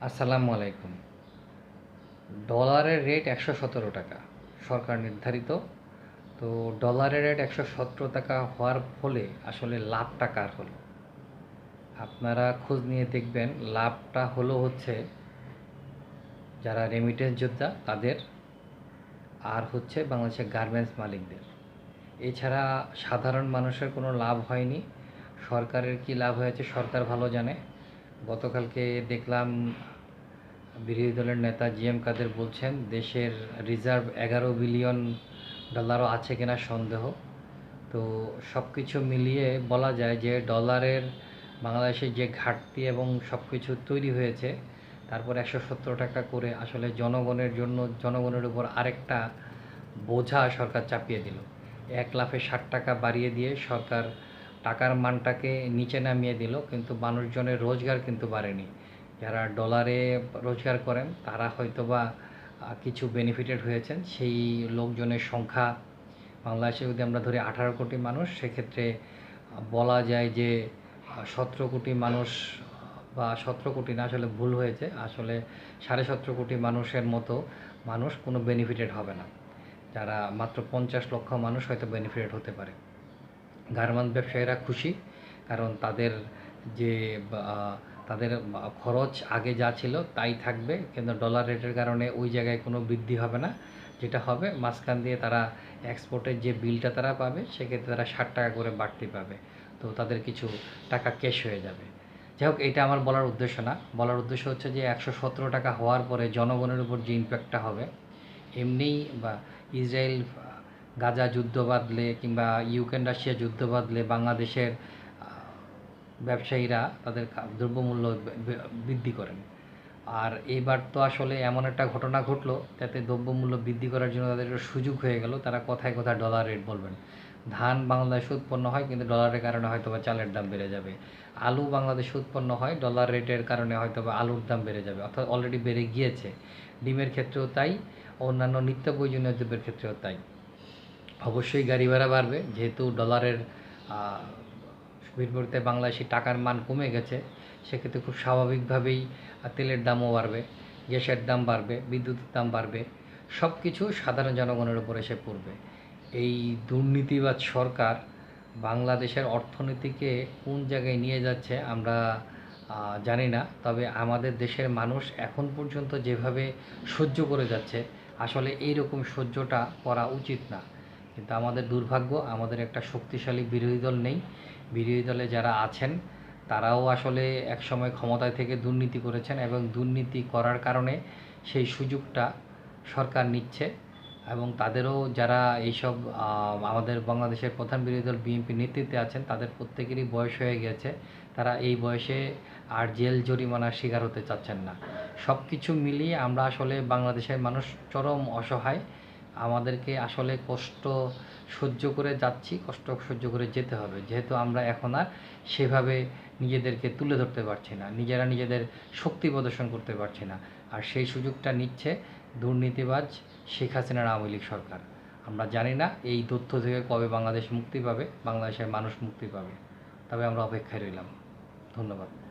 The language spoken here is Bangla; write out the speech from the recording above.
আসসালামু আলাইকুম। ডলারের রেট একশো সতেরো টাকা, সরকার নির্ধারিত। তো ডলারের রেট একশো সতেরো টাকা হওয়ার ফলে আসলে লাভটা কার হলো? আপনারা খোঁজ নিয়ে দেখবেন, লাভটা হলো হচ্ছে যারা রেমিটেন্স যোদ্ধা, তাদের, আর হচ্ছে বাংলাদেশের গার্মেন্টস মালিকদের। এছাড়া সাধারণ মানুষের কোনো লাভ হয়নি। সরকারের কি লাভ হয়েছে, সরকার ভালো জানে। গতকালকে দেখলাম বিরোধী দলের নেতা জি এম কাদের বলছেন, দেশের রিজার্ভ এগারো বিলিয়ন ডলারও আছে কিনা সন্দেহ। তো সব কিছু মিলিয়ে বলা যায় যে ডলারের বাংলাদেশে যে ঘাটতি এবং সব কিছু তৈরি হয়েছে, তারপর একশো সত্তর টাকা করে আসলে জনগণের জন্য, জনগণের উপর আরেকটা বোঝা সরকার চাপিয়ে দিল। এক লাফে ষাট টাকা বাড়িয়ে দিয়ে সরকার টাকার মানটাকে নিচে নামিয়ে দিল, কিন্তু মানুষজনের রোজগার কিন্তু বাড়েনি। যারা ডলারে রোজগার করেন, তারা হয়তোবা কিছু বেনিফিটেড হয়েছেন। সেই লোকজনের সংখ্যা, বাংলাদেশে যদি আমরা ধরি আঠারো কোটি মানুষ, সেক্ষেত্রে বলা যায় যে সতেরো কোটি মানুষ, বা সতেরো কোটি না, আসলে ভুল হয়েছে। আসলে সাড়ে সতেরো কোটি মানুষের মতো মানুষ কোনো বেনিফিটেড হবে না। যারা মাত্র পঞ্চাশ লক্ষ মানুষ হয়তো বেনিফিটেড হতে পারে। গার্মেন্টস ব্যবসায়ীরা খুশি, কারণ তাদের যে তাদের খরচ আগে যা ছিল তাই থাকবে, কিন্তু ডলার রেটের কারণে ওই জায়গায় কোনো বৃদ্ধি হবে না। যেটা হবে, মাঝখান দিয়ে তারা এক্সপোর্টের যে বিলটা তারা পাবে, সেক্ষেত্রে তারা ষাট টাকা করে বাড়তি পাবে। তো তাদের কিছু টাকা ক্যাশ হয়ে যাবে। যাই হোক এটা আমার বলার উদ্দেশ্য না। বলার উদ্দেশ্য হচ্ছে যে, একশো সতেরো টাকা হওয়ার পরে জনগণের উপর যে ইম্প্যাক্টটা হবে, এমনিই বা, ইসরায়েল গাজা যুদ্ধ বাঁধলে কিংবা ইউক্রেন রাশিয়া যুদ্ধ বাঁধলে বাংলাদেশের ব্যবসায়ীরা তাদের দ্রব্যমূল্য বৃদ্ধি করেন। আর এইবার তো আসলে এমন একটা ঘটনা ঘটলো যাতে দ্রব্যমূল্য বৃদ্ধি করার জন্য তাদের সুযোগ হয়ে গেল, তারা কথায় কথায় ডলার রেট বলবেন। ধান বাংলাদেশে উৎপন্ন হয়, কিন্তু ডলারের কারণে হয়তো বা চালের দাম বেড়ে যাবে। আলু বাংলাদেশে উৎপন্ন হয় ডলার রেটের কারণে হয়তো বা আলুর দাম বেড়ে যাবে, অর্থাৎ অলরেডি বেড়ে গিয়েছে। ডিমের ক্ষেত্রেও তাই, অন্যান্য নিত্য প্রয়োজনীয় দ্রব্যের ক্ষেত্রেও তাই। অবশ্যই গাড়ি ভাড়া বাড়বে। যেহেতু ডলারের বিপরীতে বাংলাদেশি টাকার মান কমে গেছে, সেক্ষেত্রে খুব স্বাভাবিকভাবেই তেলের দামও বাড়বে, গ্যাসের দাম বাড়বে, বিদ্যুতের দাম বাড়বে সব কিছু সাধারণ জনগণের উপর এসে পড়বে। এই দুর্নীতিবাদ সরকার বাংলাদেশের অর্থনীতিকে কোন জায়গায় নিয়ে যাচ্ছে আমরা জানি না, তবে আমাদের দেশের মানুষ এখন পর্যন্ত যেভাবে সহ্য করে যাচ্ছে, আসলে এই রকম সহ্যটা করা উচিত না। কিন্তু আমাদের দুর্ভাগ্য, আমাদের একটা শক্তিশালী বিরোধী দল নেই। বিরোধী দলে যারা আছেন, তারাও আসলে একসময় ক্ষমতায় থেকে দুর্নীতি করেছেন এবং দুর্নীতি করার কারণে সেই সুযোগটা সরকার নিচ্ছে এবং তাদেরও যারা এইসব আমাদের বাংলাদেশের প্রধান বিরোধী দল বিএনপি নেতৃত্বে আছেন, তাদের প্রত্যেকেরই বয়স হয়ে গেছে। তারা এই বয়সে আর জেল জরিমানার শিকার হতে চাচ্ছেন না। সব কিছু মিলিয়ে আমরা আসলে বাংলাদেশের মানুষ চরম অসহায়। আমাদেরকে আসলে কষ্ট সহ্য করে যাচ্ছি, কষ্ট সহ্য করে যেতে হবে। যেহেতু আমরা এখন আর সেভাবে নিজেদেরকে তুলে ধরতে পারছি না, নিজেরা নিজেদের শক্তি প্রদর্শন করতে পারছি না। আর সেই সুযোগটা নিচ্ছে দুর্নীতিবাজ শেখ হাসিনার আওয়ামী লীগ সরকার। আমরা জানি না এই তথ্য থেকে কবে বাংলাদেশ মুক্তি পাবে, বাংলাদেশের মানুষ মুক্তি পাবে। তবে আমরা অপেক্ষায় রইলাম। ধন্যবাদ।